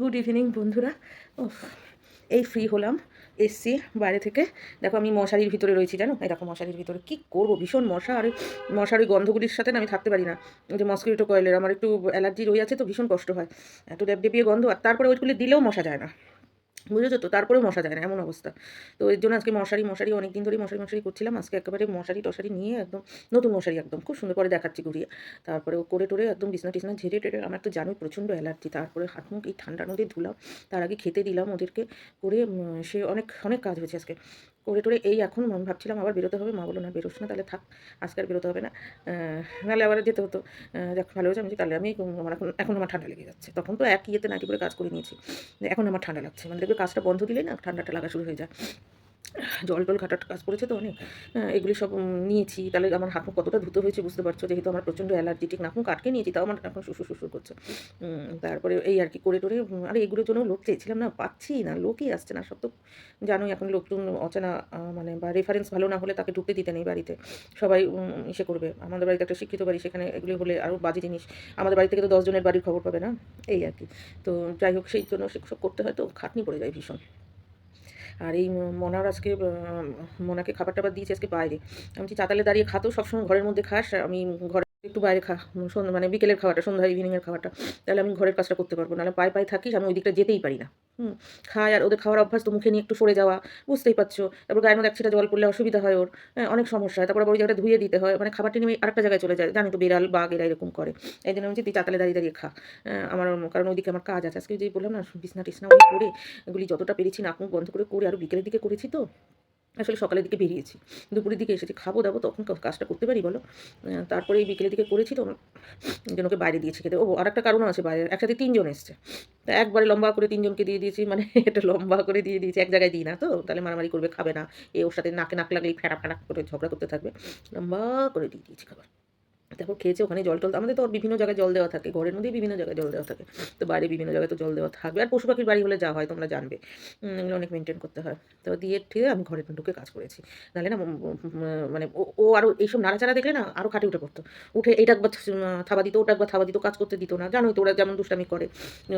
Good evening বন্ধুরা। ও এই free হলাম, এসছি বাইরে থেকে। দেখো, আমি মশারির ভিতরে রয়েছি, জানো? দেখো, মশারির ভিতরে কি করব? ভীষণ মশা, আর মশার ওই গন্ধগুলির সাথে না আমি থাকতে পারি না। ওই যে মস্কিটো কয়েলের আমার একটু অ্যালার্জি রয়ে আছে, তো ভীষণ কষ্ট হয়। এত ডেপডেপিয়ে গন্ধ, আর তারপরে ওইগুলি দিলেও মশা যায় না। বুঝেছ তো? তারপরে মশা যায় না, এমন অবস্থা। তো এর জন্য আজকে মশারি মশারি অনেক দিন ধরেই মশারি মশারি করছিলাম। আজকে একেবারে মশারি, টশারি নিয়ে একদম নতুন মশারি একদম, খুব সুন্দর করে দেখাচ্ছি ঘুরিয়ে। তারপরে ও করে টোরে একদম বিছনা টিছনা ঝেড়ে টেড়ে, আমার তো জানোই প্রচণ্ড অ্যালার্জি। তারপরে হাত মুখ এই ঠান্ডার মধ্যে ধুলাম তার আগে খেতে দিলাম ওদেরকে করে সে অনেক অনেক কাজ হয়েছে আজকে। করে টোরে এই এখন আমি ভাবছিলাম আবার বেরোতে হবে। মা বলো না, বেরোস না, তাহলে থাক, আজকে আর বেরোতে হবে না। নাহলে আবার যেতে হতো। যাক ভালো হয়েছে, আমি তাহলে আমি আমার এখন এখন আমার ঠান্ডা লেগে যাচ্ছে। তখন তো এক ইয়েতে নাইটি করে কাজ করে নিয়েছি। এখন আমার ঠান্ডা লাগছে। মানে দেখবে কাজটা বন্ধ দিলেই না ঠান্ডাটা লাগা শুরু হয়ে যায়। জল টল ঘাটার কাজ করেছে তো অনেক। হ্যাঁ, এগুলি সব নিয়েছি। তাহলে আমার হাত মুখ কতটা ধুতে হয়েছে বুঝতে পারছ? যেহেতু আমার প্রচণ্ড অ্যালার্জিটিক নাক মুখ আটকে নিয়েছি তাও আমার এখন শুশুর শুশুর করছে। তারপরে এই আর কি করে টোরে আরে এগুলোর জন্য লোক চেয়েছিলাম না পাচ্ছি না লোকই আসছে না। সব তো জানোই এখন লোকজন অচেনা মানে বা রেফারেন্স ভালো না হলে তাকে ঢুকতে দিতে নেই বাড়িতে। সবাই ইসে করবে। আমাদের বাড়িতে একটা শিক্ষিত বাড়ি সেখানে এগুলি হলে আরও বাজে জিনিস। আমাদের বাড়ি থেকে তো দশজনের বাড়ির খবর পাবে না? এই আর কি। তো যাই হোক সেই জন্য সে সব করতে হয় তো খাটনি পড়ে যায় ভীষণ। আর এই মোনার আজকে মোনাকে খাবার টাবার দিয়েছে আজকে বাইরে। আমি চাতালে দাঁড়িয়ে খাতো সবসময় ঘরের মধ্যে খাস, আমি ঘরে একটু বাইরে খা মানে বিকেলের খাওয়াটা সন্ধ্যা ইভিনিংয়ের খাওয়াটা তাহলে আমি ঘরের কাজটা করতে পারব। নাহলে পায়ে পায়ে থাকিস আমি ওই দিকটা যেতেই পারি না। হুম খায় আর ওদের খাওয়ার অভ্যাস তো মুখে নিয়ে একটু সরে যাওয়া বুঝতেই পারছ। তারপর গায়ের মধ্যে এক ছিটা জল পড়লে অসুবিধা হয় ওর। হ্যাঁ, অনেক সমস্যা হয়। তারপর ওই জায়গাটা ধুয়ে দিতে হয়। মানে খাবারটি নিয়ে আরেকটা জায়গায় চলে যায় জানি তো বিড়াল বাঘ এরা এরকম করে। এই জন্য আমি তুই চাতালে দাঁড়িয়ে দাঁড়িয়ে খা। আমার কারণ ওইদিকে আমার কাজ আছে। আজকে যে বললাম না বিছনা টিসনা করে এগুলি যতটা পেরেছি নাক বন্ধ করে করে আর বিকেলের দিকে করেছি তো। আসলে সকালের দিকে বেরিয়েছি। দুপুরের দিকে এসেছি খাব দাবো তখন কাজটা করতে পারি বলো। তারপরে এই বিকেলের দিকে করেছি তো জনকে বাইরে দিয়েছি খেতে। ও, আর একটা কারণ আছে বাইরে, একসাথে তিনজন এসছে। তা একবারে লম্বা করে তিনজনকে দিয়ে দিয়েছি মানে এটা লম্বা করে দিয়ে দিয়েছি, এক জায়গায় দিই না তো, তাহলে মারামারি করবে, খাবে না। এ ওর সাথে নাকে নাক লাগলেই ফেরা ফেরা করে ঝগড়া করতে থাকবে। লম্বা করে দিয়ে দিয়েছি খাবার। তারপর খেয়েছে ওখানে জল টল আমাদের তো বিভিন্ন জায়গায় জল দেওয়া থাকে ঘরের মধ্যেই বিভিন্ন জায়গায় জল দেওয়া থাকে তো বাইরে বিভিন্ন জায়গায় তো জল দেওয়া থাকবে আর পশু পাখির বাড়ি হলে যা হয় তোমরা জানবে এগুলো অনেক মেনটেন করতে হয় তো দিয়ে ঠিক আমি ঘরে ঢুকে কাজ করেছি নাহলে না মানে ও আরও এইসব নাড়াচাড়া দেখলে না আরও খাটে উঠে পড়তো উঠে এটা একবার থাবা দিত ওটা একবার থাবা দিত কাজ করতে দিত না জানোই তো ওরা যেমন দুষ্টামি করে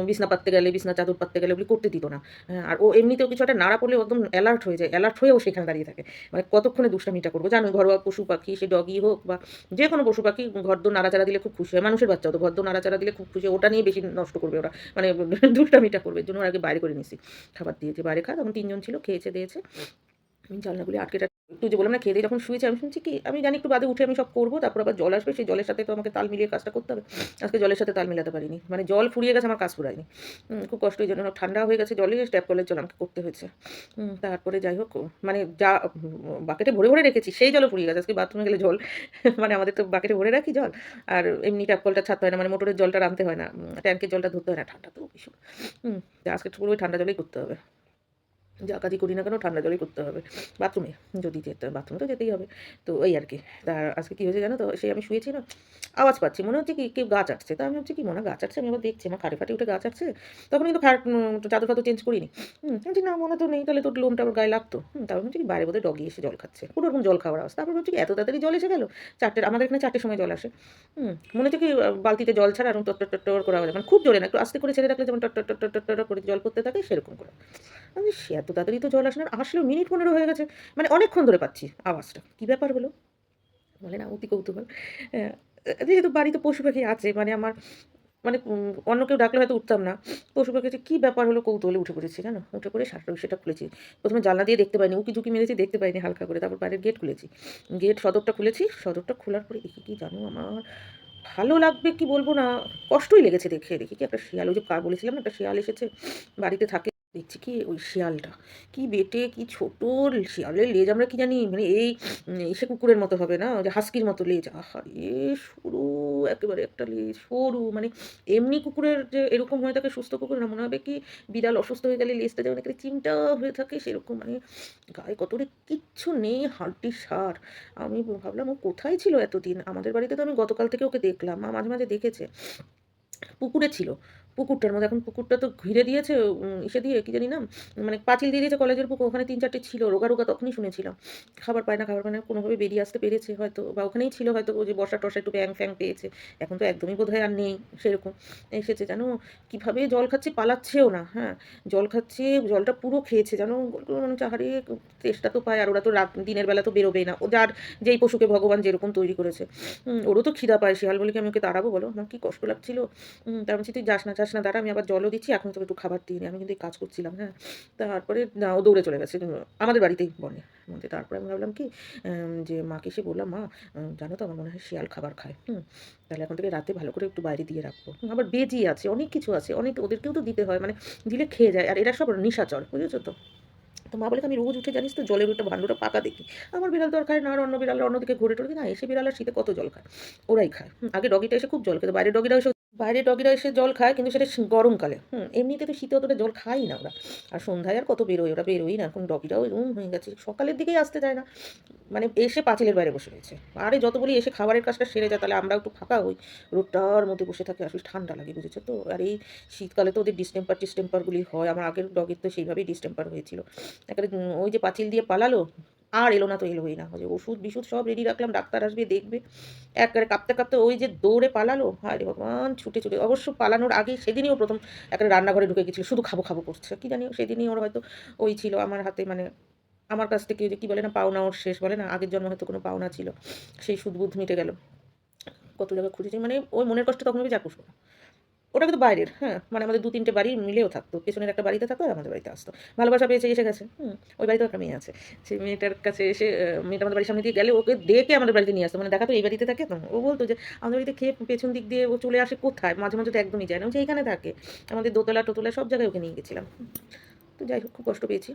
বিছনা পাততে গেলে বিছনা চাদর পাততে গেলে ওগুলি করতে দিত না হ্যাঁ, আর ও এমনিতেও কিছু একটা নাড়া পড়লে একদম অ্যালার্ট হয়ে যায় অ্যালার্ট হয়েও সেখানে দাঁড়িয়ে থাকে মানে কতক্ষণে দুষ্টামিটা করব জানোই ঘরোয়া পশু পাখি সে ডগি হোক বা যে কোনো পশু পাখি ঘরদোর নাড়াচাড়া দিলে খুব খুশি হয়। মানুষের বাচ্চা তো, ঘরদোর নাড়াচাড়া দিলে খুব খুশি ওটা নিয়ে বেশি নষ্ট করবে ওরা। মানে দুষ্টামিটা করবে। জন্য ওরা আগে বাইরে করে নিয়েছি খাবার দিয়েছে, বাইরে খা তখন তিনজন ছিল, খেয়েছে, দিয়েছে। আমি জানলাগুলি আটকে একটু যে বললাম না, খেয়ে যখন শুয়েছে, আমি শুনছি কি, আমি জানি একটু বাদে উঠে আমি সব করব, তারপর আবার জল আসবে, সেই জলের সাথে তো আমাকে তাল মিলিয়ে কাজটা করতে হবে। আজকে জলের সাথে তাল মিলাতে পারিনি। মানে জল ফুরিয়ে গেছে, আমার কাজ ফুরায়নি। খুব কষ্ট, এই জন্য ঠান্ডা হয়ে গেছে জলে ট্যাপ কলের জল আমাকে করতে হয়েছে। তারপরে যাই হোক মানে যা বাকেটে ভরে ভরে রেখেছি, সেই জলও ফুরিয়ে গেছে। আজকে বাথরুমে গেলে জল মানে আমাদের তো বাকেটে ভরে রাখি জল, আর এমনি ট্যাপ কলটা ছাড়তে হয় না মানে মোটরের জলটা রাখতে হয় না ট্যাঙ্কের জলটা ধরতে হয় না, ঠান্ডা তো ভীষণ। আজকে পুরো ঠান্ডা জলেই করতে হবে। যা কাজই করি না কেন ঠান্ডা জলেই করতে হবে। বাথরুমে যদি যেতে বাথরুমে তো যেতেই হবে। তো ওই আর কি। তা আজকে কী হয়েছে জানো তো? সেই আমি শুয়েছি না আওয়াজ পাচ্ছি। মনে হচ্ছে কি কেউ গাছ আটছে তা আমি ভাবছি কি মনে গাছ আটছে আমি আবার দেখছি আমার খাটে ফাটে উঠে গাছ আটছে তখন কিন্তু উম, চাদর ফাদর চেঞ্জ করিনি। হুম না মনে তো নেই তাহলে তোর লোমটা আবার গায়ে লাগতো। হুম তারপর ভাবছি কি বাইরে বোধহয় ডগি এসে জল খাচ্ছে। কোনো রকম জল খাওয়ার আওয়াজ তারপর ভাবছি কি এত তাড়াতাড়ি জল এসে গেল? চারটে আমাদের এখানে চারটের সময় জল আসে। হুম মনে হচ্ছে কি বালতিতে জল ছাড়া এরকম টট টট করে আওয়াজ। মানে খুব জোরে না একটু আস্তে করে ছেড়ে রাখলে যেমন টট টট টট টট করে জল পড়তে থাকে সেরকম করে। আমি সে এত তাড়াতাড়ি তো জল আসে না আসলেও মিনিট পনেরো হয়ে গেছে। মানে অনেকক্ষণ ধরে পাচ্ছি আওয়াজটা। কী ব্যাপার হলো? বলে, না, অতি কৌতূহল। যেহেতু বাড়িতে পশু পাখি আছে মানে আমার মানে অন্য কেউ ডাকলে হয়তো উঠতাম না। পশু পাখি যে, কী ব্যাপার হলো? কৌতূহলে উঠে পড়েছি কেন উঠে পড়ে শার্টটা সেটা খুলেছি। প্রথমে জানলা দিয়ে দেখতে পাইনি, উকি ঝুঁকি মেরেছি, দেখতে পাইনি হালকা করে। তারপর বাইরের গেট খুলেছি। গেট, সদরটা খুলেছি। সদরটা খোলার পরে দেখি, কি জানো আমার? ভালো লাগবে কি বলব না? কষ্টই লেগেছে দেখে। দেখি কি একটা শিয়াল, ওই যে কার বলেছিলাম না, একটা শিয়াল এসেছে, বাড়িতে থাকে। দেখছি কি ওই শিয়ালটা। কি বেটে, কি ছোট শিয়ালের লেজ, আমরা কি জানি? মানে এই এসে কুকুরের মতো হবে না? যে হাস্কির মতো লেজ। আহা এ সরু, একেবারে একটা লেজ, সরু। মানে এমনি কুকুরের যে এরকম হয়ে থাকে সুস্থ কুকুর না, মনে হবে কি বিড়াল অসুস্থ হয়ে গেলে লেজটা যেমন একটা চিমটা হয়ে থাকে, সেরকম। মানে গায়ে কত কিচ্ছু নেই, হাড্ডি সার। আমি ভাবলাম ও কোথায় ছিল এতদিন? আমাদের বাড়িতে তো আমি গতকাল থেকে ওকে দেখলাম, মা মাঝে মাঝে দেখেছে। পুকুরে ছিল। পুকুরটার মধ্যে। এখন পুকুরটা তো ঘিরে দিয়েছে ইসে দিয়ে, কি জানি না মানে পাঁচিল দিয়ে দিয়েছে কলেজের পুকুর, ওখানে তিন চারটে ছিল, রোগা রোগা তখনই শুনেছিলাম। খাবার পায় না, খাবার পায় না, কোনোভাবে বেরিয়ে আসতে পেরেছে হয়তো, বা ওখানেই ছিল হয়তো যে বর্ষা টর্ষা একটু ব্যাং ফ্যাং পেয়েছে। এখন তো একদমই বোধহয় আর নেই, সেরকম। এসেছে জানো কীভাবে জল খাচ্ছে পালাচ্ছেও না হ্যাঁ? জল খাচ্ছে, জলটা পুরো খেয়েছে জানো মানে চাহারে চেষ্টা তো পায়, আর ওরা তো রাত, দিনের বেলা তো বেরোবেই না। ও যার, যেই পশুকে ভগবান যেরকম তৈরি করেছে। ওরও তো খিদা পায়, শিয়াল বলে কি আমি ওকে তাড়াবো বলো? আমার কি কষ্ট লাগছিল? তার বলছি তুই যাস না যাস না, দাঁড়া, আমি আবার জলও দিচ্ছি এখন তোকে একটু খাবার নি আমি কিন্তু এই কাজ করছিলাম হ্যাঁ। তারপরে, না, ও দৌড়ে চলে গেছে, আমাদের বাড়িতেই বনে মধ্যে তারপরে আমি ভাবলাম কি যে মাকে এসে বললাম, মা জানো তো, আমার মনে হয় শিয়াল খাবার খায়, হুম, তাহলে এখন থেকে রাতে ভালো করে একটু বাইরে দিয়ে রাখব। আবার বেজি আছে, অনেক কিছু আছে, অনেক ওদেরকেও তো দিতে হয় মানে দিলে খেয়ে যায়, আর এরা সব নিশাচর, বুঝেছ তো? তো মা বলে, আমি রোজ উঠে জানিস তো, জলের ওটা ভাণ্ডটা পাকা দেখি, আমার বিড়াল তো আর খায় না, আর অন্য বিড়াল অন্যদিকে ঘুরে টুরে না, এসে বিড়াল আর শীতে কত জল খায়, ওরাই খায়। আগে ডগিটা এসে খুব জল খেতো, বাইরের ডগিটা এসে বাইরে ডগিরা এসে জল খায়, কিন্তু সেটা গরমকালে। হুম, এমনিতে তো শীতে অতটা জল খাই না ওরা। আর সন্ধ্যায় আর কত বেরোয়? ওরা বেরোই না। এখন ডগিরাও এরকম হয়ে গেছে। সকালের দিকেই আসতে চায় না। মানে এসে পাঁচিলের বাইরে বসে রয়েছে। আরে যত বলি এসে খাবারের কাজটা সেরে যায়, তাহলে আমরা একটু ফাঁকা হই। রোদটার মধ্যে বসে থাকি, আসলে ঠান্ডা লাগে, বুঝেছ তো? আর এই শীতকালে তো ওদের ডিস্টেম্পার টিস্টেম্পারগুলি হয়। আমার আগের ডগের তো সেইভাবেই ডিস্টেম্পার হয়েছিল। একেবারে ওই যে পাঁচিল দিয়ে পালালো আর এলো না তো এলোই না। যে ওষুধ বিষুধ সব রেডি রাখলাম, ডাক্তার আসবে, দেখবে। একবারে কাঁপতে কাঁপতে ওই যে দৌড়ে পালালো, হায় রে ভগবান, ছুটে ছুটে। অবশ্য পালানোর আগে সেদিনই প্রথম একটা রান্নাঘরে ঢুকে গেছিল, শুধু খাব খাব করছে। কি জানি সেদিনই ওর হয়তো ওই ছিল আমার হাতে মানে আমার কাছ থেকে যে কী বলে না, পাওনা ওর শেষ বলে না, আগের জন্ম হয়তো কোনো পাওনা ছিল। সেই সুদ বুদ্ধ মিটে গেল। কত জায়গা খুঁজেছি মানে ওই মনের কষ্ট তখন আমি যা করব ওটা কিন্তু বাইরের হ্যাঁ মানে আমাদের দু তিনটে বাড়ি মিলেও থাকতো। পেছনের একটা বাড়িতে থাকতো আর আমাদের বাড়িতে আসতো। ভালোবাসা পেয়েছে এসে গেছে, হুম, ওই বাড়িতেও একটা মেয়ে আছে। সেই মেয়েটার কাছে এসে মেয়েটা আমাদের বাড়ির সামনে দিয়ে গেলে ওকে দেখে আমাদের বাড়িতে নিয়ে আসতো। মানে দেখা তো এই বাড়িতে থাকে তো। ও বলতো যে, আমাদের বাড়িতে খেয়ে পেছন দিক দিয়ে ও চলে আসে কোথায়? মাঝে মাঝে তো একদমই যায় না। যে এইখানে থাকে। আমাদের দোতলা, টোতলা সব জায়গায় ওকে নিয়ে গেছিলাম। তো যাই হোক, খুব কষ্ট পেয়েছি।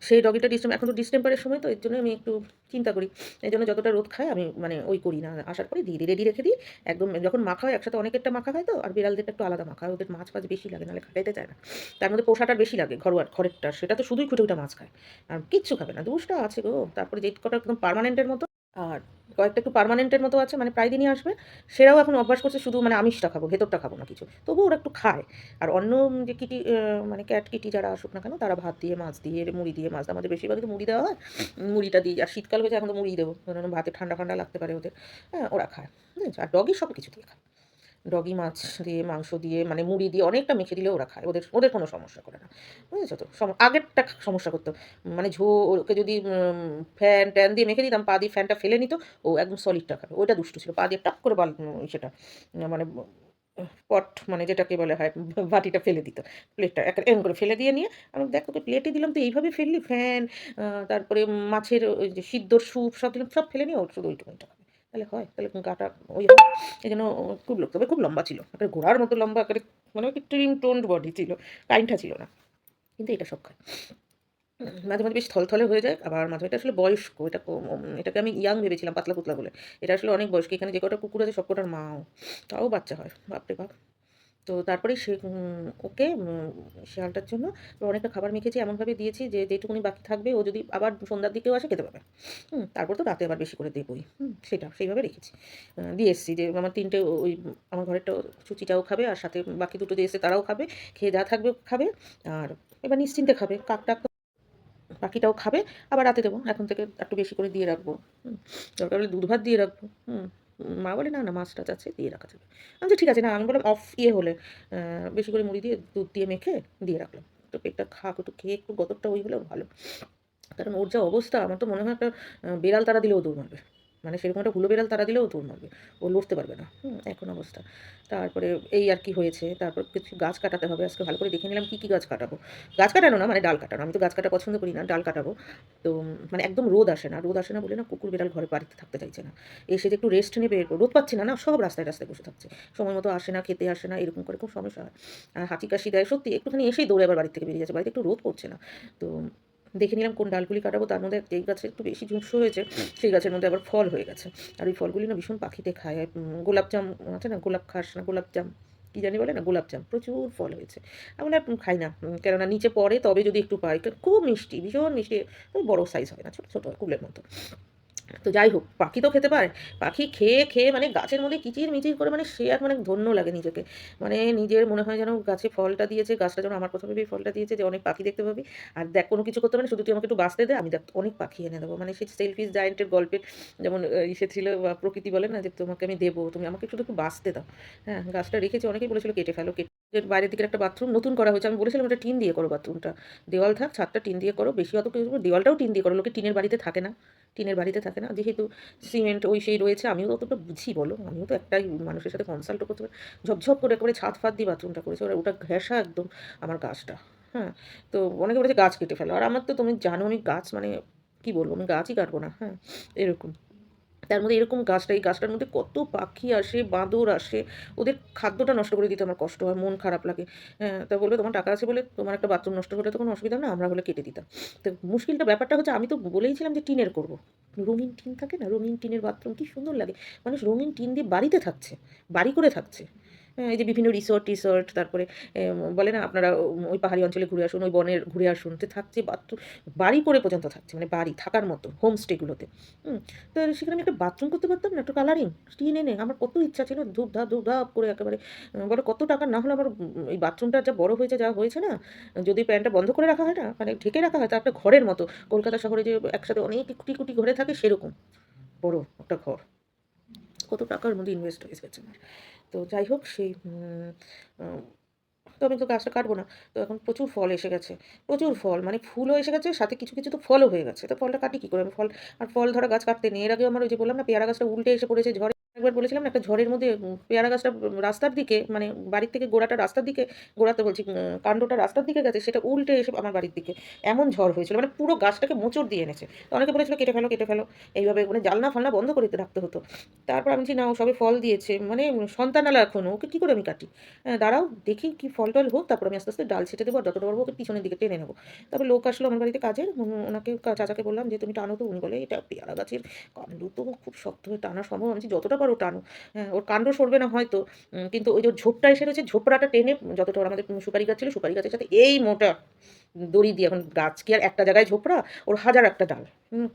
সেই ডগিটা ডিস্টেম এখন তো ডিস্টেম্পারের সময়, তো এর জন্য আমি একটু চিন্তা করি। এই জন্য যতটা রোদ খায়, আমি মানে ওই করি না। আসার পরে দিই রেডি রেখে দিই। একদম যখন মাখা হয়, একসাথে অনেকেরটা মাখা হয় তো, আর বিড়ালদেরটা একটু আলাদা মাখা হয়। ওদের মাছ ফাছ বেশি লাগে, নাহলে খাটাইতে চায় না। তার মধ্যে পোষাটা বেশি লাগে ঘরোয়ার ঘরেরটা। সেটা তো শুধুই খুঁটে মাছ খায়। আর কিচ্ছু খাবে না। দুষ্টা আছে গো। তারপরে যে কটা একদম পারমানেন্টের মতো। আর কয়েকটা একটু পারমানেন্টের মতো আছে মানে প্রায় দিনই আসবে। সেরাও এখন অভ্যাস করছে শুধু মানে আমিষটা খাব, ভেতরটা খাব না কিছু। তবু ওরা একটু খায়। আর অন্য যে কিটি মানে ক্যাট কিটি যারা আসুক না কেন, তারা ভাত দিয়ে, মাছ দিয়ে, মুড়ি দিয়ে, মাছ আমাদের বেশিরভাগই তো মুড়ি দেওয়া হয়, মুড়িটা দিই। আর শীতকাল হয়েছে, এখন তো মুড়ি দেবো। ভাতে ঠান্ডা ঠান্ডা লাগতে পারে ওদের। হ্যাঁ ওরা খায়। বুঝেছে? আর ডগি সব কিছু দিয়ে খায়। ডগি মাছ দিয়ে, মাংস দিয়ে মানে মুড়ি দিয়ে অনেকটা মেখে দিলে ওরা খায়। ওদের ওদের কোনো সমস্যা করে না। বুঝেছ তো? আগেরটা সমস্যা করতো। মানে ঝো ওকে যদি ফ্যান ট্যান দিয়ে মেখে দিতাম, পা দিয়ে ফ্যানটা ফেলে নিত, ও একদম সলিডটা খাবে। ওইটা দুষ্টু ছিল। পা দিয়ে টাক করে বাল সেটা মানে পট মানে যেটাকে বলে হয়, বাটিটা ফেলে দিত। প্লেটটা একটা এরকম করে ফেলে দিয়ে নিয়ে, আমি দেখ তোকে প্লেটে দিলাম তো, এইভাবে ফেললি, ফ্যান তারপরে মাছের ওই যে সিদ্ধর স্যুপ, সব দিলাম, সব ফেলে নিয়ে, ওর শুধু ওইটুকুনটা খাবে। তাহলে হয়, তাহলে গাটা ওই এখানে খুব লোক তবে খুব লম্বা ছিল। একটা ঘোড়ার মতো লম্বা একটা মানে ট্রিম টোন্ড বডি ছিল কাইন্ডটা ছিল না। কিন্তু এটা সব খায়। মাঝে মাঝে বেশ থলথলে হয়ে যায়, আবার মাঝে এটা আসলে বয়স্ক, এটা এটাকে আমি ইয়াং ভেবেছিলাম পাতলা পুতলা বলে। এটা আসলে অনেক বয়স্ক, এখানে যে কটা কুকুর আছে সব কটার মাও। তাও বাচ্চা হয়, বাপরে বাপ। তো তারপরে সে ওকে শিয়ালটার জন্য অনেকটা খাবার মেখেছি, এমনভাবে দিয়েছি যে যেটুকুনি বাকি থাকবে ও যদি আবার সন্ধ্যার দিকেও আসে খেতে পাবে হুম, তারপর তো রাতে আবার বেশি করে দেবই। হুম, সেটা, সেইভাবে রেখেছি। দিয়ে এসেছি যে আমার তিনটে ওই আমার ঘরেরটা চুচিটাও খাবে আর সাথে বাকি দুটো যে এসে তারাও খাবে, খেয়ে যা থাকবে খাবে আর এবার নিশ্চিন্তে খাবে, কাক টাক তো বাকিটাও খাবে, আবার রাতে দেবো। এখন থেকে একটু বেশি করে দিয়ে রাখব। দরকার হলে দুধ ভাত দিয়ে রাখব। হুম। মা বলে, না না মাছ টাছ আছে দিয়ে রাখা যাবে। আমি ঠিক আছে, না, আমি বললাম, অফ ইয়ে হলে বেশি করে মুড়ি দিয়ে দুধ দিয়ে মেখে দিয়ে রাখলাম। তো পেটটা খাক, একটু খেয়ে একটু গতরটা ওই হলেও ভালো। কারণ ওর যা অবস্থা, আমার তো মনে হয় একটা বেড়াল তারা দিলেও দৌড় মারবে। মানে সেরকম একটা হুলো বেড়াল তারা দিলেও দৌড় মারবে ও লড়তে পারবে না। এখন অবস্থা। তারপরে এই আর কি হয়েছে, তারপর কিছু গাছ কাটাতে হবে, আজকে ভালো করে দেখে নিলাম কী কী গাছ কাটাবো। গাছ কাটানো না মানে ডাল কাটানো, আমি তো গাছ কাটা পছন্দ করি না, ডাল কাটাবো। তো মানে একদম রোদ আসে না, রোদ আসে না বলে না কুকুর বিড়াল ঘরে বাড়িতে থাকতে চাইছে না। এসে যে একটু রেস্ট নেবে রোদ পাচ্ছে না না, সব রাস্তায় রাস্তায় বসে থাকছে। সময় মতো আসে না, খেতে আসে না, এরকম করে খুব সমস্যা হয়। আর হাঁচি কাশি দেয়, সত্যি, একটুখানি এসেই দৌড়ে আবার বাড়ি থেকে বেরিয়ে যাচ্ছে, বাড়িতে একটু রোদ পড়ছে না। তো দেখে নিলাম কোন ডালগুলি কাটাবো, তার মধ্যে যেই গাছে একটু বেশি ঝুঁকশো হয়েছে, সেই গাছের মধ্যে আবার ফল হয়ে গেছে। আর ওই ফলগুলি না ভীষণ পাখিতে খায়। গোলাপজাম আছে না, গোলাপ খাস না গোলাপজাম কী জানি বলে না গোলাপজাম প্রচুর ফল হয়েছে। আমরা খাই না কেননা নিচে পড়ে, তবে যদি একটু পাই খুব মিষ্টি, ভীষণ মিষ্টি বড়ো সাইজ হয় না, ছোটো ছোটো, কুলের মতো। তো যাই হোক, পাখি তো খেতে পারে। পাখি খেয়ে খেয়ে মানে গাছের মধ্যে কিচির মিচির করে মানে সে এক মানে ধন্য লাগে নিজেকে। মানে নিজের মনে হয় যেন গাছে ফলটা দিয়েছে, গাছটা যেন আমার প্রথমে ফলটা দিয়েছে যে অনেক পাখি দেখতে পাবি। আর দেখ, কোনো কিছু করতে পারে শুধু তুই আমাকে একটু বাঁচতে দে, আমি দেখ অনেক পাখি এনে দেবো। মানে সেই সেলফিস জায়েন্টের গল্পের যেমন ইসে ছিল প্রকৃতি বলে না যে তোমাকে আমি দেবো, তুমি আমাকে শুধু একটু বাঁচতে দাও। হ্যাঁ গাছটা রেখেছি, অনেকেই বলেছিল কেটে ফেলো, কেটে এর বাইরের দিকের একটা বাথরুম নতুন করা হয়েছে। আমি বলেছিলাম ওটা টিন দিয়ে করো বাথরুমটা দেওয়াল থাক, ছাদটা টিন দিয়ে করো। বেশি অত কিছু দেওয়ালটাও টিন দিয়ে করো। লোকে টিনের বাড়িতে থাকে না, টিনের বাড়িতে থাকে না। যেহেতু সিমেন্ট ওই সেই রয়েছে, আমিও অতটা বুঝি, বলো। আমিও তো একটাই মানুষের সাথে কনসাল্টও করতে পারি। ঝপঝপ করে করে ছাদ ফাঁদ দিয়ে বাথরুমটা করেছে। ওরা, ওটা ঘেঁষা একদম আমার গাছটা হ্যাঁ। তো অনেকে বলেছে গাছ কেটে ফেলো। আর আমার তো তুমি জানো, আমি গাছ মানে কি বলব? আমি গাছই কাটবো না হ্যাঁ এরকম। তার মধ্যে এরকম গাছটা এই গাছটার মধ্যে কত পাখি আসে, বাঁদর আসে, ওদের খাদ্যটা নষ্ট করে দিতে আমার কষ্ট হয়, মন খারাপ লাগে। হ্যাঁ তা বলবে তোমার টাকা আছে বলে তোমার একটা বাথরুম নষ্ট করলে তো কোনো অসুবিধা না, আমরা হলে কেটে দিতাম। তো মুশকিলটা ব্যাপারটা হচ্ছে আমি তো বলেইছিলাম যে টিনের করব। রঙিন টিন থাকে না, রঙিন টিনের বাথরুম কি সুন্দর লাগে। মানুষ রঙিন টিন দিয়ে বাড়িতে থাকছে, বাড়ি করে থাকছে। এই যে বিভিন্ন রিসোর্ট টিসর্ট, তারপরে বলে না আপনারা ওই পাহাড়ি অঞ্চলে ঘুরে আসুন, ওই বনের ঘুরে আসুন তো থাকছে বাথরুম বাড়ি করে পর্যন্ত থাকছে মানে বাড়ি, থাকার মতো হোমস্টেগুলোতে হুম, তো সেখানে আমি একটা বাথরুম করতে পারতাম না, একটু কালারিং টিন এনে আমার কত ইচ্ছা ছিল ধূপ ধাপ ধূপ ধাপ করে একেবারে বলে কত টাকা না হলে আমার এই বাথরুমটা যা বড় হয়েছে, যা হয়েছে না, যদি প্যান্টটা বন্ধ করে রাখা হয় না মানে ঢেকে রাখা হয় তা একটা ঘরের মতো, কলকাতা শহরে যে একসাথে অনেক কুটি কুটি ঘরে থাকে সেরকম, বড় একটা ঘর। কত টাকার মধ্যে ইনভেস্ট হয়ে গেছে আমার। তো যাই হোক সেই তো আমি তো গাছটা কাটবো না। তো এখন প্রচুর ফল এসে গেছে, প্রচুর ফল মানে ফুলও এসে গেছে, সাথে কিছু কিছু তো ফলও হয়ে গেছে। তো ফলটা কাটি কী করে আমি ফল, আর ফল ধরা গাছ কাটতে নেই। এর আগে আমার ওই যে বললাম না, পেয়ারা গাছটা উল্টে এসে পড়েছে ঝড়ে। একবার বলেছিলাম একটা ঝড়ের মধ্যে পেয়ারা গাছটা রাস্তার দিকে মানে বাড়ির থেকে গোড়াটা রাস্তার দিকে গোড়াতে বলছি কাণ্ডটা রাস্তার দিকে গেছে সেটা উল্টে এসে আমার বাড়ির দিকে। এমন ঝড় হয়েছিল মানে পুরো গাছটাকে মোচড় দিয়ে এনেছে। তো অনেকে বলেছিল কেটে ফেলো কেটে ফেলো। এইভাবে মানে জালনা ফালনা বন্ধ করে রাখতে হতো। তারপর আমি না ও সবে ফল দিয়েছে। মানে সন্তানালা এখনও ওকে কী করে আমি কাটি? হ্যাঁ, দাঁড়াও দেখি কি ফল টল হোক তারপর আমি আস্তে আস্তে ডাল ছেটে দেবো যতটা পারব ওকে পিছনের দিকে টেনে নেব। তারপর লোক আসলো আমার বাড়িতে কাজের ওনাকে চাচাকে বললাম যে তুমি টানো তো। উনি বলে এটা পেয়ারা গাছের কাণ্ড তো খুব শক্ত হয়ে টানা সম্ভব আমি বলছি, যতটা ও টানো। হ্যাঁ ওর কাণ্ড সরবে না হয়তো কিন্তু ওই যে ঝোপটা এসে রয়েছে, ঝোপড়াটা টেনে যতটা ওর আমাদের সুপারি গাছ ছিল, সুপারি গাছের সাথে এই মোটা দড়ি দিয়ে, এখন গাছ কি আর একটা জায়গায় ঝোপড়া, ওর হাজার একটা ডাল।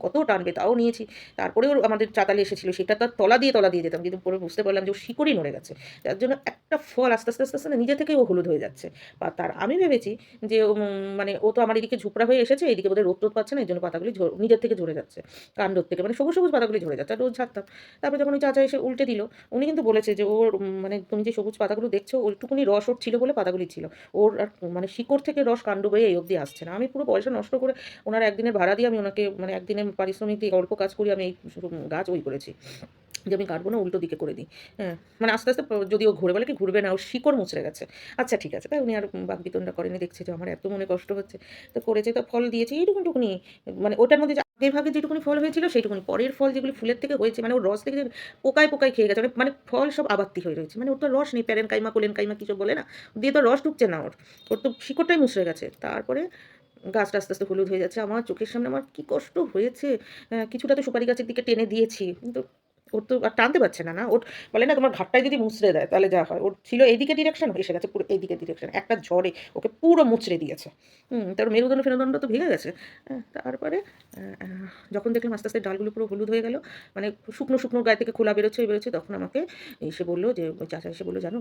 কত টানবে, তাও নিয়েছি। তারপরে ওর আমাদের চাতালে এসেছিল, সেটা তার তলা দিয়ে তলা দিয়ে যেতাম, কিন্তু পরে বুঝতে পারলাম যে ও শিকড়ই নড়ে গেছে। তার জন্য একটা ফল আস্তে আস্তে আস্তে আস্তে নিজে থেকেই ও হলুদ হয়ে যাচ্ছে। বা তার, আমি ভেবেছি যে মানে ও তো আমার এদিকে ঝুপড়া হয়ে এসেছে, এদিকে বোধহয় রোদ টোদ পাচ্ছে না, এই জন্য পাতাগুলি নিজের থেকে ঝরে যাচ্ছে। কাণ্ডর থেকে মানে সবুজ সবুজ পাতাগুলি ঝরে যাচ্ছে, আর রোজ ঝাড়তাম। তারপরে যখন ওই চাচা এসে উল্টে দিল, উনি কিন্তু বলেছে যে ওর মানে তুমি যে সবুজ পাতাগুলো দেখছ ওইটুকুনি রস ওর ছিল বলে পাতাগুলি ছিল। ওর আর মানে শিকড় থেকে রস কাণ্ড বয়ে অবধি আসছে না। আমি পুরো পয়সা নষ্ট করে ওনার একদিনের ভাড়া দিয়ে আমি ওনাকে মানে একদিনে পারিশ্রমিক দিয়ে অল্প কাজ করি আমি এই গাছ ওই করেছি। যে আমি কাটবো না, উল্টো দিকে করে দিই। হ্যাঁ মানে আস্তে আস্তে যদি ও ঘুরে বলে কি ঘুরবে না, ও শিকড় মুচড়ে গেছে। আচ্ছা ঠিক আছে। তাই উনি আর বাগবিতনটা করেনি, দেখছে যে আমার এত মনে কষ্ট হচ্ছে। তো করেছে, তো ফল দিয়েছে এইটুকুনি মানে ওটার মধ্যে যে ভাগে যেটুকুনি ফল হয়েছিল, সেইটুকুনি। পরের ফল যেগুলি ফুলের থেকে হয়েছে মানে ওর রস থেকে যে পোকায় পোকায় খেয়ে গেছে মানে ফল সব আবাত্তি হয়ে রয়েছে। মানে ওর তো রস নেই, প্যারেন কাইমা, কোলেন কাইমা কিছু বলে না? দিয়ে তো রস ঢুকছে না ওর। ওর তো শিকড়টাই মুচড়ে গেছে। তারপরে গাছটা আস্তে আস্তে হলুদ হয়ে যাচ্ছে। আমার চোখের সামনে আমার কি কষ্ট হয়েছে। কিছুটা তো সুপারি গাছের দিকে টেনে দিয়েছি। কিন্তু ওর তো আর টানতে পারছে না না? ওর বলে না তোমার ঘাটটায় যদি মুচড়ে দেয় তাহলে যা হয়। ওর ছিল এইদিকে ডিরেকশন এসে গেছে পুরো এইদিকে ডিরেকশন একটা ঝড়ে ওকে পুরো মুচড়ে দিয়েছে। হুম তার মেরুদণ্ড ফেরুদণ্ড তো ভেঙে গেছে। হ্যাঁ, তারপরে যখন দেখলাম আস্তে আস্তে ডালগুলো পুরো হলুদ হয়ে গেল মানে শুকনো শুকনো গায়ে থেকে খোলা বেরোচ্ছে বেরোচ্ছে তখন আমাকে এসে বলল যে চাচা এসে বলল জানো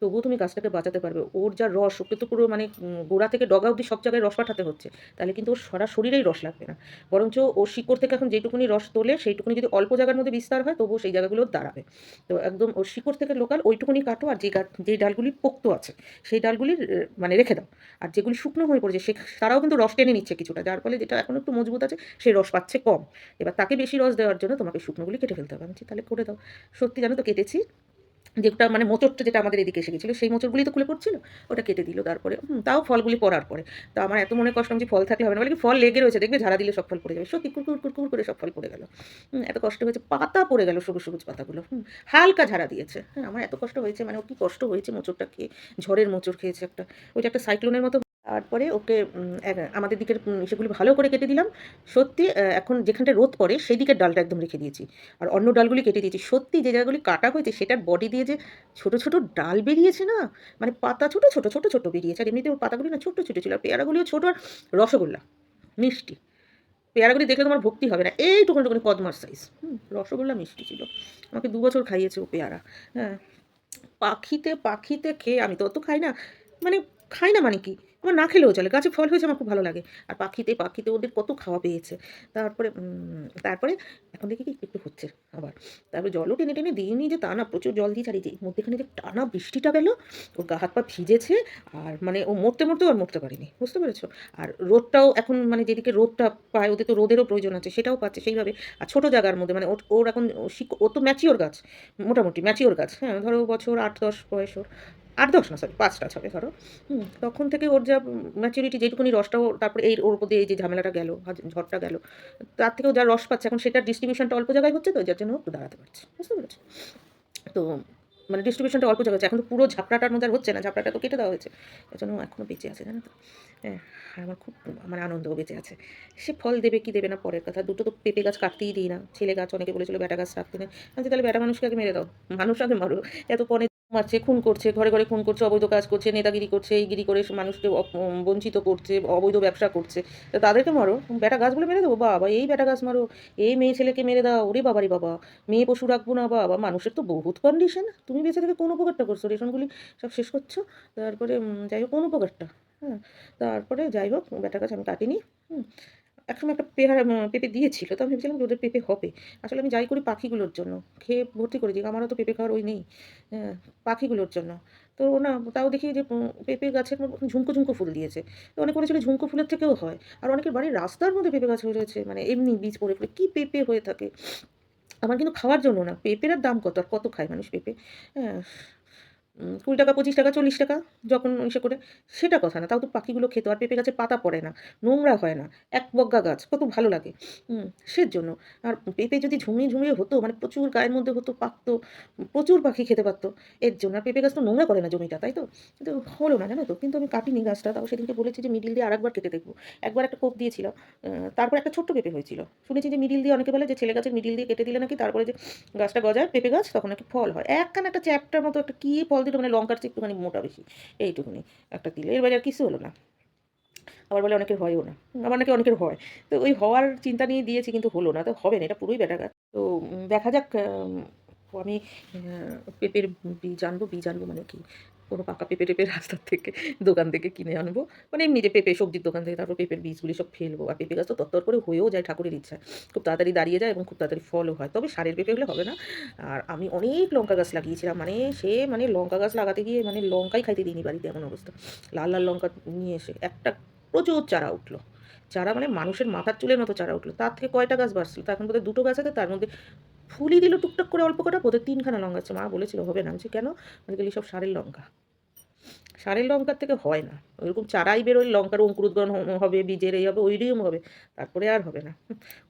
তবুও তুমি গাছটাকে বাঁচাতে পারবে। ওর যা রস ওকে তো পুরো মানে গোড়া থেকে ডগা অবধি সব জায়গায় রস পাঠাতে হচ্ছে। তাহলে কিন্তু ওর সারা শরীরেই রস লাগবে না। বরঞ্চ ওর শিকড় থেকে এখন যেটুকুনি রস তোলে সেইটুকুনি যদি অল্প জায়গার মধ্যে বিস্তার হয় তবুও সেই জায়গাগুলো দাঁড়াবে। তো একদম ওর শিকড় থেকে লোকাল ওইটুকুনি কাটো আর যে গাছ যেই ডালগুলি পোক্ত আছে, সেই ডালগুলি মানে রেখে দাও। আর যেগুলি শুকনো হয়ে পড়েছে, সে, তারাও কিন্তু রস টেনে নিচ্ছে কিছুটা, যার ফলে যেটা এখন একটু মজবুত আছে সেই রস পাচ্ছে কম। এবার তাকে বেশি রস দেওয়ার জন্য তোমাকে শুকনোগুলি কেটে ফেলতে হবে। আমি তাহলে করে দাও। সত্যি জানো তো, কেটেছি। যেটা মানে মোচরটা যেটা আমাদের এদিকে এসে গেছিল, সেই মোচরগুলি তো খুলে পড়ছিল, ওটা কেটে দিল তারপরে। তাও ফলগুলি পড়ার পরে। তো আমার এত মনে কষ্ট যে ফল থাকলে হবে না, বলে কি ফল লেগে রয়েছে, দেখবে ঝাড়া দিলে সব ফল পড়ে যাবে। সত্যি কুকুর কুকুর করে সব ফল পড়ে গেল। এত কষ্ট হয়েছে, পাতা পড়ে গেল সবুজ সবুজ পাতাগুলো। হালকা ঝাড়া দিয়েছে। হ্যাঁ আমার এত কষ্ট হয়েছে মানে ও কষ্ট হয়েছে মোচরটা খেয়ে, ঝড়ের মোচর খেয়েছে একটা। ওই যে একটা সাইক্লোনের মতো তারপরে ওকে আমাদের দিকের সেগুলি ভালো করে কেটে দিলাম। সত্যি এখন যেখানটা রোদ পড়ে সেই দিকের ডালটা একদম রেখে দিয়েছি। আর অন্য ডালগুলি কেটে দিয়েছি। সত্যি যে জায়গাগুলি কাটা হয়েছে সেটার বডি দিয়ে যে ছোট ছোট ডাল বেরিয়েছে না মানে পাতা ছোট ছোট ছোট ছোট বেরিয়েছে। আর এমনিতে ওর পাতাগুলি না ছোট ছোট ছিল। আর পেয়ারাগুলিও ছোট আর রসগোল্লা, মিষ্টি। পেয়ারাগুলি দেখলে তোমার ভক্তি হবে না। এইটুকুনি টুকুনি কদমার সাইজ হুম, রসগোল্লা মিষ্টি ছিল। আমাকে দু বছর খাইয়েছে ও পেয়ারা। হ্যাঁ পাখিতে পাখিতে খেয়ে আমি তো অত খাই না। মানে খাই না মানে কি? আমার না খেলেও চলে, গাছে ফল হয়েছে আমার খুব ভালো লাগে। আর পাখিতে পাখিতে ওদের কত খাওয়া পেয়েছে। তারপরে তারপরে এখন দেখি কি একটু হচ্ছে আবার। তারপরে জলও টেনে টেনে দিইনি যে তা না, প্রচুর জল দিয়ে চালিয়ে দিই মধ্যেখানে যে টানা বৃষ্টিটা গেল, ওর গা হাত পা ভিজেছে, আর মানে ও মরতে মরতেও আর মরতে পারেনি, বুঝতে পেরেছ? আর রোদটাও এখন মানে যেদিকে রোদটা পায়, ওদের তো রোদেরও প্রয়োজন আছে, সেটাও পাচ্ছে সেইভাবে। আর ছোটো জায়গার মধ্যে মানে ওর ওর এখন ও তো ম্যাচিওর গাছ, মোটামুটি ম্যাচিওর গাছ হ্যাঁ ধরো বছর আট, দশ বয়স ওর। আট দশ না সরি পাঁচটা ছবে ধরো। হুম, তখন থেকে ওর যা ম্যাচুরিটি যেটুকুনি রসটাও তারপরে এই ওর উপর দিয়ে এই যে ঝামেলাটা গেল ঝড়টা গেল তার থেকেও যা রস পাচ্ছে এখন সেটার ডিস্ট্রিবিউশনটা অল্প জায়গায় হচ্ছে তো যার জন্য একটু দাঁড়াতে পারছে বুঝতে পেরেছ? তো মানে ডিস্ট্রিবিউশনটা অল্প হচ্ছে। এখন তো পুরো ঝাপড়াটার মধ্যে আর হচ্ছে না ঝাপড়াটা তো কেটে দেওয়া হয়েছে। এর জন্য এখনও বেঁচে আছে জানো তো? হ্যাঁ আমার খুব মানে আনন্দও বেঁচে আছে। সে ফল দেবে কি দেবে না পরের কথা। দুটো তো পেঁপে গাছ কাটতেই দিই না। ছেলে গাছ অনেকে বলেছিল ব্যাটা গাছ রাখতে আমি তাহলে ব্যাটা মানুষকে আগে মেরে দাও। মানুষ আগে মারো এত পনে মারছে, খুন করছে, ঘরে ঘরে খুন করছে, অবৈধ কাজ করছে, নেতাগিরি করছে এইগিরি করে মানুষকে বঞ্চিত করছে, অবৈধ ব্যবসা করছে। তা তাদেরকে মারো, বেটা গাছগুলো মেরে দেবো, বাবা, এই বেটা গাছ মারো, এই মেয়ে ছেলেকে মেরে দাও, ওরে বাবারে বাবা, মেয়ে পশু রাখব না, বাবা, মানুষের তো বহুত কন্ডিশন তুমি বেঁচে থেকে কোন উপকারটা করছ? রেশনগুলি সব শেষ করছ, তারপরে যাই হোক, কোন উপকারটা হ্যাঁ তারপরে যাই হোক, বেটা গাছ আমি কাটিনি, হুম একসময় একটা পেয়ারা পেঁপে দিয়েছিল, তো আমি ভেবেছিলাম যে ওদের পেঁপে হবে। আসলে আমি যাই করি পাখিগুলোর জন্য, খেয়ে ভর্তি করে দিই, আমারও তো পেঁপে খাওয়ার ওই নেই হ্যাঁ পাখিগুলোর জন্য। তো না, তাও দেখি যে পেঁপে গাছের ঝুমকো ঝুমকো ফুল দিয়েছে। তো অনেক বলেছিল ঝুমকো ফুলের থেকেও হয়। আর অনেকের বাড়ির রাস্তার মধ্যে পেঁপে গাছ হয়ে রয়েছে মানে এমনি বীজ পড়ে পড়ে কী পেঁপে হয়ে থাকে? আমার কিন্তু খাওয়ার জন্য না, পেঁপের দাম কত, আর কত খায় মানুষ পেঁপে? হ্যাঁ কুড়ি টাকা, পঁচিশ টাকা, চল্লিশ টাকা যখন ইসে করে, সেটা কথা না। তাও তো পাখিগুলো খেত, আর পেঁপে গাছে পাতা পড়ে না, নোংরা হয় না, এক বগ্গা গাছ, কত ভালো লাগে। সের জন্য আর পেঁপে যদি ঝুমিয়ে ঝুমিয়ে হতো মানে প্রচুর গায়ের মধ্যে হতো, পাকতো, প্রচুর পাখি খেতে পারতো, এর জন্য আর পেঁপে গাছ তো নোংরা করে না জমিটা, তাই তো? কিন্তু হলো না, জানো তো? কিন্তু আমি কাটিনি গাছটা, তাও সেদিনকে বলেছি যে মিডিল দিয়ে আরেকবার কেটে দেখব। একবার একটা কোপ দিয়েছিলাম তারপর একটা ছোট্ট পেঁপে হয়েছিল। শুনেছি যে মিডিল দিয়ে অনেকে বলে যে ছেলে গাছের মিডিল দিয়ে কেটে দিলে নাকি তারপরে যে গাছটা গজায়, পেঁপে গাছ তখন নাকি ফল হয়। একখানে একটা চ্যাপ্টার মতো একটা কী ফল দিল মানে লঙ্কার চেয়ে একটুখানি মোটা বেশি, এইটুকুনি। একটা দিলে এর আর কিছু হলো না। আবার বলে অনেকের হয়ও না, আবার নাকি অনেকের হয়। তো ওই হওয়ার চিন্তা নিয়ে দিয়েছি কিন্তু হলো না, তো হবে না, এটা পুরোই ব্যাটাঘাত তো দেখা যাক আমি পেঁপের বীজ আনব বীজ আনব মানে কি? কোনো পাকা পেঁপে টেপে রাস্তার থেকে দোকান থেকে কিনে আনব। মানে এমনি যে পেঁপে, সবজির দোকান থেকে তারপর পেঁপের বীজগুলি সব ফেলব আর পেঁপে গাছ তো তত্তর করে হয়েও যায় ঠাকুরের ইচ্ছা। খুব তাড়াতাড়ি দাঁড়িয়ে যায় এবং খুব তাড়াতাড়ি ফলও হয়। তবে সারের পেঁপে হলে হবে না। আর আমি অনেক লঙ্কা গাছ লাগিয়েছিলাম। মানে সে মানে লঙ্কা গাছ লাগাতে গিয়ে মানে লঙ্কাই খাইতে দিইনি বাড়িতে এমন অবস্থা। লাল লাল লঙ্কা নিয়ে এসে একটা প্রচুর চারা উঠল। চারা মানে মানুষের মাথার চুলের মতো চারা উঠল। তার থেকে কয়টা গাছ বাড়ছিল? তো এখন বোধহয় দুটো গাছ আছে, তার মধ্যে ফুলই দিল টুকটাক করে অল্প কটা, বোধহয় তিনখানা লঙ্কা আছে। মা বলেছিল, হবে না। আমি কেন? গেলি সব সারের লঙ্কা। সারের লঙ্কার থেকে হয় না। ওইরকম চারাই বেরোয়, লঙ্কার অঙ্কুরোদ্গণ হবে, বীজের এই হবে, ওইরকম হবে। তারপরে আর হবে না।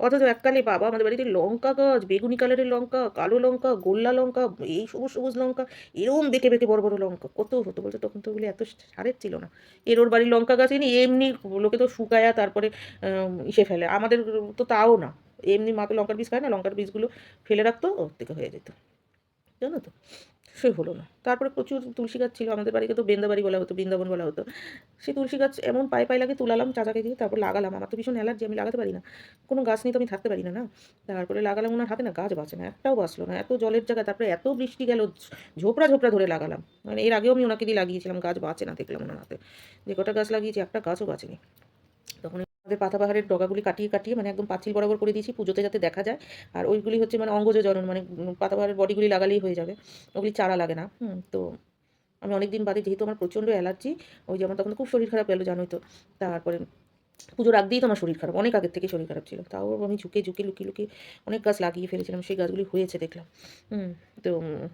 অথচ এককালে বাবা আমাদের বাড়িতে লঙ্কা গাছ, বেগুনি কালারের লঙ্কা, কালো লঙ্কা, গোল্লা লঙ্কা, এই সবুজ সবুজ লঙ্কা এরকম বেঁকে বেঁকে বড় বড় লঙ্কা, কত হতো বলছে তখন তো ওগুলি এত সারের ছিল না। এর ওর বাড়ির লঙ্কা গাছ এমনি এমনি লোকে তো শুকায়া তারপরে ইসে ফেলে। আমাদের তো তাও না। এমনি মা তো লঙ্কার বীজ খায় না, লঙ্কার বীজগুলো ফেলে রাখতো ওর থেকে হয়ে যেত। জানো তো? সে হলো না। তারপরে প্রচুর তুলসী গাছ ছিল, আমাদের বাড়িকে তো বেন্দাবাড়ি বলা হতো, বৃন্দাবন বলা হতো। সেই তুলসী গাছ এমন পায়ে পায়ে লাগে তুলালাম চাচাকে দিয়ে, তারপর লাগালাম। আমার তো ভীষণ অ্যালার্জি, আমি লাগাতে পারি না। কোনো গাছ নিয়ে তো আমি থাকতে পারি না না? তারপরে লাগালাম ওনার হাতে, না, গাছ বাঁচে না, একটাও বাঁচলো না। এত জলের জায়গায়, তারপরে এত বৃষ্টি গেল, ঝোপড়া ঝোপড়া ধরে লাগালাম। মানে এর আগেও আমি ওনাকে দিয়ে লাগিয়েছিলাম, গাছ বাঁচে না, দেখলাম ওনার হাতে। যে কটা গাছ লাগিয়েছি, একটা গাছও বাঁচেনি। আমাদের পাতাবাহারের ডগাগুলি কাটিয়ে কাটিয়ে মানে একদম পাঁচিল বরাবর করে দিয়েছি, পুজোতে যাতে দেখা যায়। আর ওইগুলি হচ্ছে মানে অঙ্গজ জনন মানে পাতাবাহারের বডিগুলি লাগালেই হয়ে যাবে। ওগুলি চারা লাগে না, হুম, তো আমি অনেকদিন বাদে যেহেতু আমার প্রচণ্ড অ্যালার্জি, ওই যে আমার তখন খুব শরীর খারাপ গেলো, জানোই তো। তারপরে পুজোর আগ দিয়েই তো আমার শরীর খারাপ অনেক আগের থেকে শরীর খারাপ ছিল। তাও আমি ঝুঁকে ঝুঁকে লুকিয়ে লুকিয়ে অনেক গাছ লাগিয়ে ফেলেছিলাম সেই গাছগুলি হয়েছে দেখলাম। তো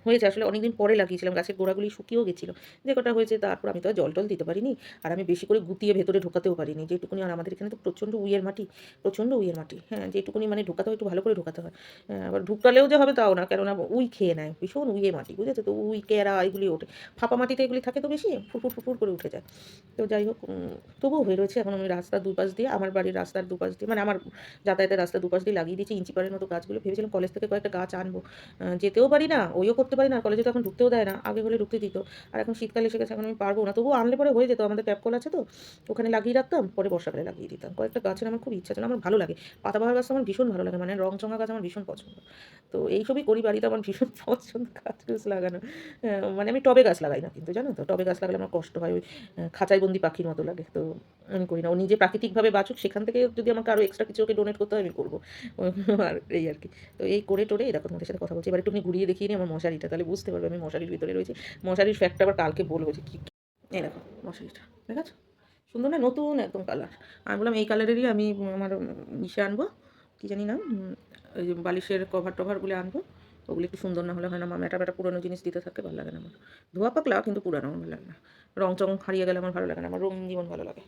হয়েছে আসলে অনেক দিন পরে লাগিয়েছিলাম গাছের গোড়াগুলি শুকিয়েও গেছিল। যে কটা হয়েছে তারপর আমি তো জল টল দিতে পারিনি আর আমি বেশি করে গুটিয়ে ভেতরে ঢোকাতেও পারিনি। যেটুকুনি আর আমাদের এখানে তো প্রচণ্ড উইয়ের মাটি প্রচণ্ড উইয়ের মাটি হ্যাঁ যেটুকুনি মানে ঢোকাতে হয় একটু ভালো করে ঢোকাতে হয়। হ্যাঁ, আবার ঢুকালেও যে হবে তাও না কেননা উই খেয়ে নেয় ভীষণ উইয়ে মাটি বুঝেছ তো? উই কেরা এগুলি ওঠে। ফাঁপা মাটিতে এগুলি থাকে তো বেশি ফুরফুর ফুরফুর করে উঠে যায়। তো যাই হোক তবুও হয়ে রয়েছে এখন আমি রাস্তা দু দুপাশ দিয়ে, আমার বাড়ির রাস্তার দুপাশ দিয়ে মানে আমার যাতায়াতের রাস্তার দুপাশ দিয়ে লাগিয়ে দিয়েছি ইঞ্চি পাড়ের মতো গাছগুলো। ভেবেছিলাম কলেজ থেকে কয়েকটা গাছ আনব। যেতেও পারি না, ওইও করতে পারি না কলেজে তো এখন ঢুকতেও দেয় না, আগে হলে ঢুকতে দিত। আর এখন শীতকালে এসে গেছে, এখন আমি পারব না। তবুও আনলে পরে হয়ে যেত, আমাদের ক্যাপ কল আছে তো, ওখানে লাগিয়ে রাখতাম, পরে বর্ষাকালে লাগিয়ে দিতাম। কয়েকটা গাছের আমার খুব ইচ্ছা ছিল, আমার ভালো লাগে। পাতাবাহার গাছ আমার ভীষণ ভালো লাগে মানে রং চঙা গাছ আমার ভীষণ পছন্দ। তো এইসবই করি, বাড়িতে আমার ভীষণ পছন্দ গাছ টাছ লাগানো। মানে আমি টবে গাছ লাগাই না কিন্তু, জানো তো? টবে গাছ লাগালে আমার কষ্ট হয়, ওই খাঁচাই বন্দি পাখির মতো লাগে, তো আমি করি না। ও নিজে প্রাকৃতিকভাবে বাঁচুক, সেখান থেকে যদি আমাকে আরও এক্সট্রা কিছু ওকে ডোনেট করতে হয়, আমি করব। আর এই আর কি। তো এই করে টোরে এরকম তোমাদের সাথে কথা বলছি। এবার একটুখানি ঘুরিয়ে দেখিয়ে নিই আমার মশারিটা, তাহলে বুঝতে পারবে আমি মশারির ভিতরে রয়েছি। মশারির ফ্যাক্টটা আবার কালকে বলব যে কী দেখো মশারিটা ঠিক আছে সুন্দর না? নতুন একদম কালার আমি বললাম এই কালারেরই আমি আমার ইসে আনব, কী জানি না ওই বালিশের কভার টভারগুলো আনব। ওগুলো একটু সুন্দর না হলে হয় না আমার একটা একটা পুরোনো জিনিস দিতে থাকে, ভালো লাগে না আমার। ধোয়া পাকলা কিন্তু পুরানো, আমার ভালো লাগে না। রং চং হারিয়ে গেলে আমার ভালো লাগে না, আমার রঙ জীবন ভালো লাগে।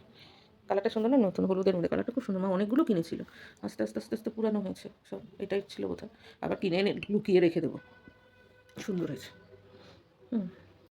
কালারটা সুন্দর না? নতুন হলুদের মধ্যে। কালারটা খুব সুন্দর। মা, অনেকগুলো কিনেছিল। আস্তে আস্তে আস্তে আস্তে পুরানো হয়েছে। সব এটাই ছিল বোধহয়। আবার কিনে এনে লুকিয়ে রেখে দেবো। সুন্দর হয়েছে। হুম।